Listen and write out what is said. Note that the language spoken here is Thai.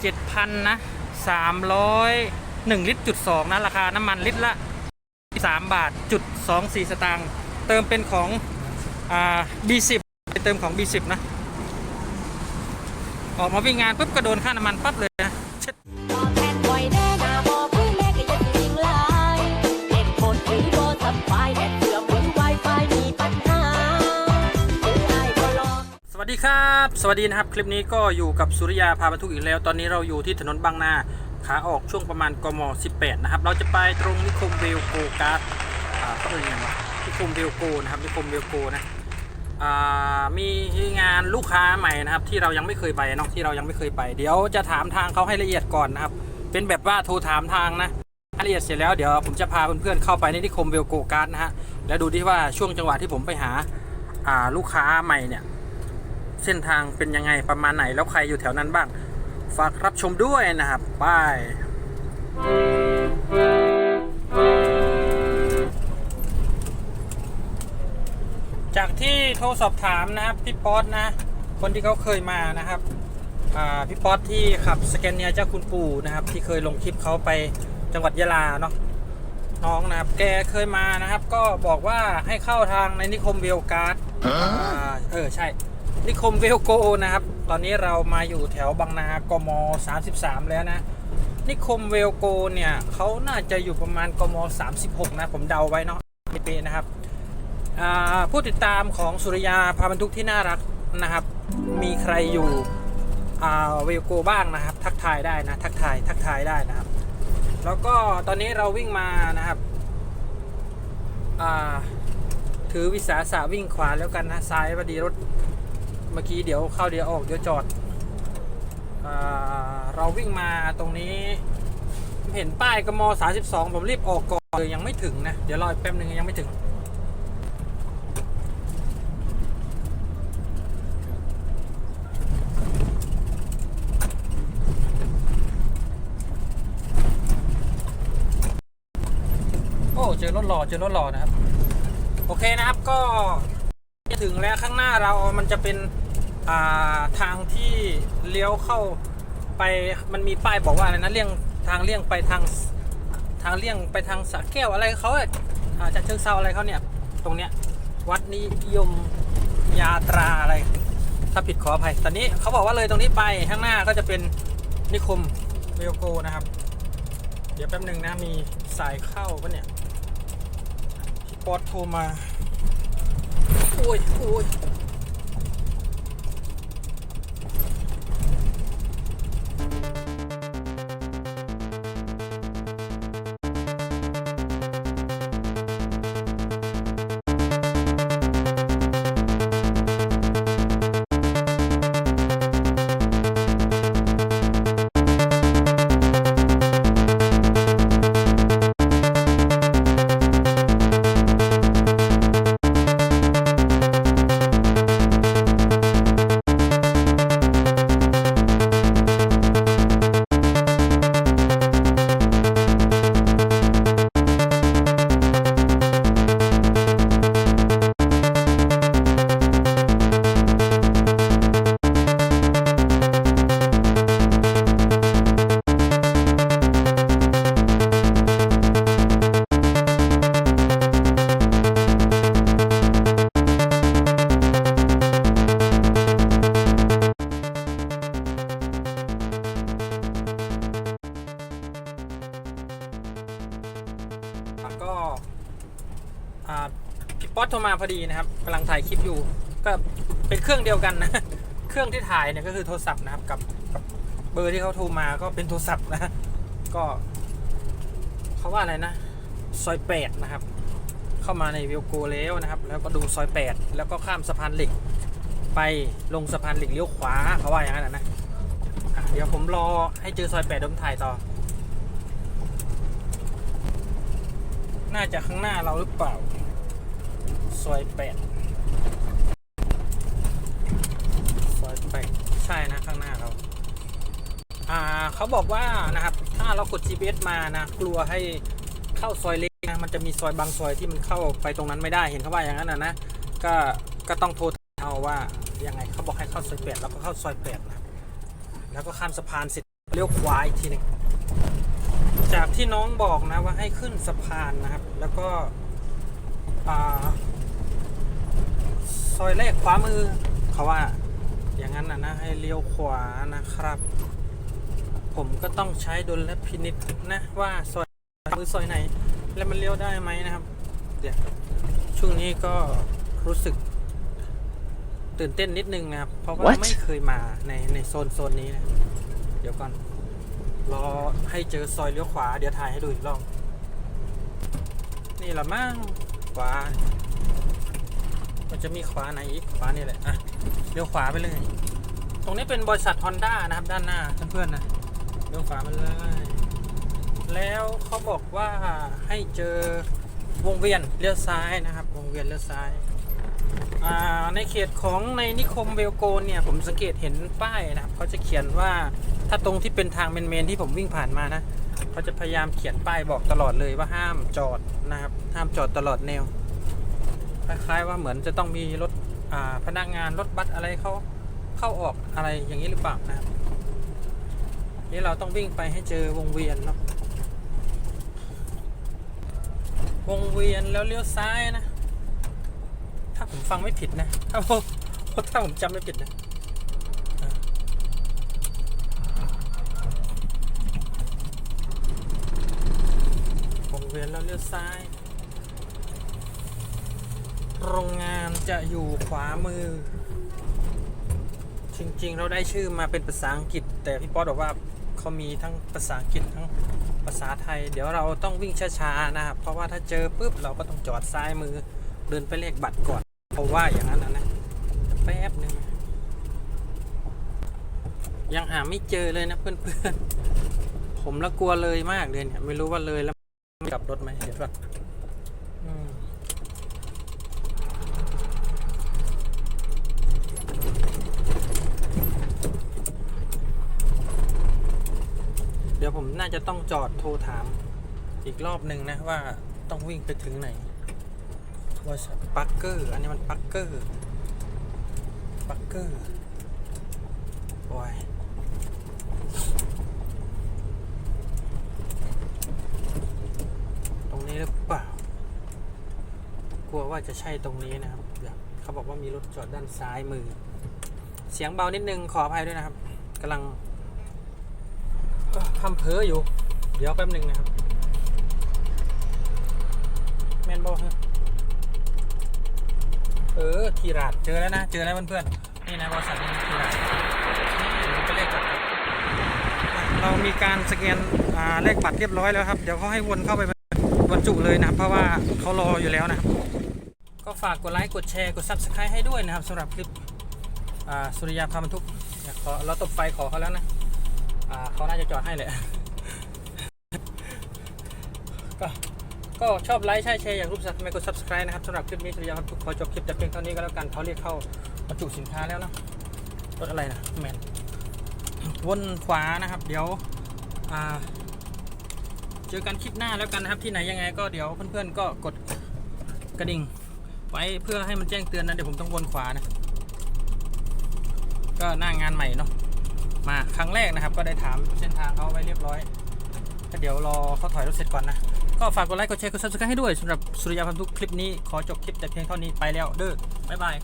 เจ็ดพันนะสามร้อยหนึ่งลิตรจุดสองนะราคาน้ำมันลิตรละสามบาทจุดสองสี่สตางค์เติมเป็นของอ่า B10 เติมของ B10 นะ ออกมาวิ่งงานปุ๊บก็โดนค่าน้ำมันปั๊บเลย ดีครับ สวัสดีนะครับ คลิปนี้ก็อยู่กับสุริยาพาบรรทุกอีกแล้ว ตอนนี้เราอยู่ที่ถนนบางนา ขาออกช่วงประมาณกม 18 นะครับ เราจะไปตรงนิคมเวลโกการ์ดอ่าเขาเรียกยังไงวะนิคมเวลโกนะครับ นิคมเวลโกนะมีงานลูกค้าใหม่นะครับ ที่เรายังไม่เคยไปเนาะที่เรายังไม่เคยไป เดี๋ยวจะถามทางเขาให้ละเอียดก่อนนะครับ เป็นแบบว่าโทรถามทางนะรายละเอียดเสร็จแล้วเดี๋ยวผมจะพาเพื่อนๆเข้าไปในนิคมเวลโกการ์ดนะฮะ แล้วดูที่ว่าช่วงจังหวะที่ผมไปหาลูกค้าใหม่เนี่ย เส้นทางเป็นยังไงประมาณไหนแล้วใครอยู่แถวนั้นบ้าง ฝากรับชมด้วยนะครับบายจากที่โทรสอบถามนะครับพี่ป๊อตนะ คนที่เขาเคยมานะครับอ่าพี่ป๊อตที่ขับสแกนเนียเจ้าคุณปู่นะครับ ที่เคยลงคลิปเขาไปจังหวัดยะลาเนาะน้องนะครับ แกเคยมานะครับ ก็บอกว่าให้เข้าทางในนิคมเวลการ์ดอ่าเออใช่ นิคมเวลโกนะครับ ตอนนี้เรามาอยู่แถวบางนากม 33 แล้วนะ นิคมเวลโกเนี่ยเขาน่าจะอยู่ประมาณกม 36 นะ ผมเดาไว้เนาะม่เป๊ะนะครับอ่าผู้ติดตามของสุริยาพาบรรทุกที่น่ารักนะครับ มีใครอยู่อ่าเวลโกบ้างนะครับ ทักทายได้นะ ทักทาย ทักทายได้นะครับ แล้วก็ตอนนี้เราวิ่งมานะครับอ่าถือวิสาสะวิ่งขวาแล้วกันนะซ้ายพอดีรถ เมื่อกี้เดี๋ยวเข้าเดี๋ยวออกเดี๋ยวจอดอเราวิ่งมาตรงนี้ เห็นป้ายกม32 ผมรีบออกก่อนเลยยังไม่ถึงนะ เดี๋ยวรออีกแป๊บนึงยังไม่ถึงโอ้เจอรถหล่อเจอรถหล่อนะครับ โอเคนะครับก็ จะถึงแล้วข้างหน้าเรามันจะเป็นาทางที่เลี้ยวเข้าไปมันมีป้ายบอกว่าอะไรนะเลี่ยงทางเลี่ยงไปทางทางเลี่ยงไปทางสระแก้วอะไรเขาอะอ่าจะเชิงเซาอะไรเขาเนี่ยตรงเนี้ยวัดนิยมยาตราอะไร ถ้าผิดขออภัยตอนนี้เขาบอกว่าเลยตรงนี้ไปข้างหน้าก็จะเป็นนิคมเวลโกนะครับ เดี๋ยวแป๊บหนึ่งนะมีสายเข้าปะเนี่ยพี่ป๊อตโทรมา โอ้ อตโทรมาพอดีนะครับกำลังถ่ายคลิปอยู่ ก็เป็นเครื่องเดียวกันนะ เครื่องที่ถ่ายเนี่ยก็คือโทรศัพท์นะครับกับกับเบอร์ที่เขาโทรมาก็เป็นโทรศัพท์นะ ก็เขาว่าอะไรนะ ซอยแปดนะครับ เข้ามาในวิวโกแล้วนะครับ แล้วก็ดูซอยแปดแล้วก็ข้ามสะพานเหล็ก ไปลงสะพานเหล็กเลี้ยวขวาเขาว่าอย่างนั้นนะเดี๋ยวผมรอให้เจอซอยแปดเดี๋ยวผมถ่ายต่อ น่าจะข้างหน้าเราหรือเปล่า ซอยแปดซอยแปดใช่นะข้างหน้าเราอ่าเขาบอกว่านะครับ ถ้าเรากด GPS มานะ กลัวให้เข้าซอยเล็กนะมันจะมีซอยบางซอยที่มันเข้าไปตรงนั้นไม่ได้เห็นเขาว่าอย่างนั้นนะนะก็ก็ต้องโทรเอาว่ายังไงเขาบอกให้เข้าซอยแปดแล้วก็เข้าซอยแปดนะแล้วก็ข้ามสะพานเสร็จเลี้ยวขวาอีกทีหนึ่งจากที่น้องบอกนะว่าให้ขึ้นสะพานนะครับ แล้วก็อ่า ซอยแรกขวามือเขาว่าอย่างนั้นนะนะให้เลี้ยวขวานะครับ ผมก็ต้องใช้ดุลพินิษนะว่าซอยมือซอยไหน แล้วมันเลี้ยวได้ไหมนะครับ เดี๋ยวช่วงนี้ก็รู้สึกตื่นเต้นนิดนึงนะครับ เพราะว่า What? ไม่เคยมาในในโซนโซนนี้นะเดี๋ยวก่อน รอให้เจอซอยเลี้ยวขวา เดี๋ยวถ่ายให้ดูอีกรอบนี่ละมั่งขวา มันจะมีขวาไหนอีกขวานี่แหละอะเลี้ยวขวาไปเลย ตรงนี้เป็นบริษัท Honda นะครับด้านหน้าเพื่อนๆนะเลี้ยวขวามาเลย แล้วเขาบอกว่าให้เจอวงเวียนเลี้ยวซ้ายนะครับ วงเวียนเลี้ยวซ้ายอ่าในเขตของในนิคมเวลโกนเนี่ยผมสังเกตเห็นป้ายนะครับเขาจะเขียนว่าถ้าตรงที่เป็นทางเมนๆที่ผมวิ่งผ่านมานะเขาจะพยายามเขียนป้ายบอกตลอดเลยว่าห้ามจอดนะครับห้ามจอดตลอดแนว คล้ายๆว่าเหมือนจะต้องมีรถพนักงานรถบัสอะไรเขาเข้าออกอะไรอย่างนี้หรือเปล่านะครับนี่เราต้องวิ่งไปให้เจอวงเวียนเนาะวงเวียนแล้วเลี้ยวซ้ายนะ ถ้าผมฟังไม่ผิดนะถ้าผมถ้าผมจำไม่ผิดนะวงเวียนแล้วเลี้ยวซ้าย โรงงานจะอยู่ขวามือ จริง ๆ เราได้ชื่อมาเป็นภาษาอังกฤษ แต่พี่ป๊อตบอกว่าเขามีทั้งภาษาอังกฤษทั้งภาษาไทย เดี๋ยวเราต้องวิ่งช้าๆนะครับ เพราะว่าถ้าเจอปุ๊บเราก็ต้องจอดซ้ายมือ เดินไปเลขบัตรก่อนเขาะว่าอย่างนั้นนะนะแป๊บหนึ่งยังหาไม่เจอเลยนะเพื่อนๆผมละกลัวเลยมากเลยเนี่ยไม่รู้ว่าเลยแล้วกลับรถไหมเดี๋ยวก่อนอืมเดี๋ยวผมน่าจะต้องจอดโทรถามอีกรอบหนึ่งนะว่าต้องวิ่งไปถึงไหนบริษัทปักเกอร์ อันนี้มันปักเกอร์ ปักเกอร์โอ้ยตรงนี้หรือเปล่า กลัวว่าจะใช่ตรงนี้นะครับ เขาบอกว่ามีรถจอดด้านซ้ายมือ เสียงเบานิดนึงขออภัยด้วยนะครับกำลัง ทำเพ้ออยู่ เดี๋ยวแป๊บหนึ่งนะครับ แมนบอลเออทีราดเจอแล้วนะ เจอแล้วเพื่อนๆ นี่นะบริษัทนี้ทีราดนี่ผมไปเลขบัตรเรามีการสแกนเลขบัตรเรียบร้อยแล้วครับ เดี๋ยวเขาให้วนเข้าไปบรรจุเลยนะครับ เพราะว่าเขารออยู่แล้วนะครับ ก็ฝากกดไลค์ กดแชร์ กด subscribe ให้ด้วยนะครับสำหรับคลิปสุริยาพาบรรทุกขอเราตบไฟขอเขาแล้วนะ เขาน่าจะจอดให้แหละ ก็ก็ชอบไลค์ใช่แชร์อย่ากรูปสัตว์ไม่กด subscribe นะครับสำหรับคลิปนี้สุริยาครับทุกขอจบคลิปแต่เพียงเท่านี้ก็แล้วกันเขาเรียกเข้าบรรจุสินค้าแล้วนะรถอะไรนะแมนวนขวานะครับ เดี๋ยวเจอกันคลิปหน้าแล้วกันนะครับที่ไหนยังไงก็เดี๋ยวเพื่อนๆก็กดกระดิ่ง ไว้เพื่อให้มันแจ้งเตือนนะเดี๋ยวผมต้องวนขวานะ ก็หน้างานใหม่เนาะ มาครั้งแรกนะครับ ก็ได้ถามเส้นทางเขาไว้เรียบร้อยก็เดี๋ยวรอเขาถอยรถเสร็จก่อนนะ ก็ฝากกดไลค์กดแชร์กดซับสไครต์ให้ด้วยสำหรับสุริยาพันธุกคลิปนี้ขอจบคลิปแต่เพียงเท่านี้ไปแล้วเด้อบ๊ายบาย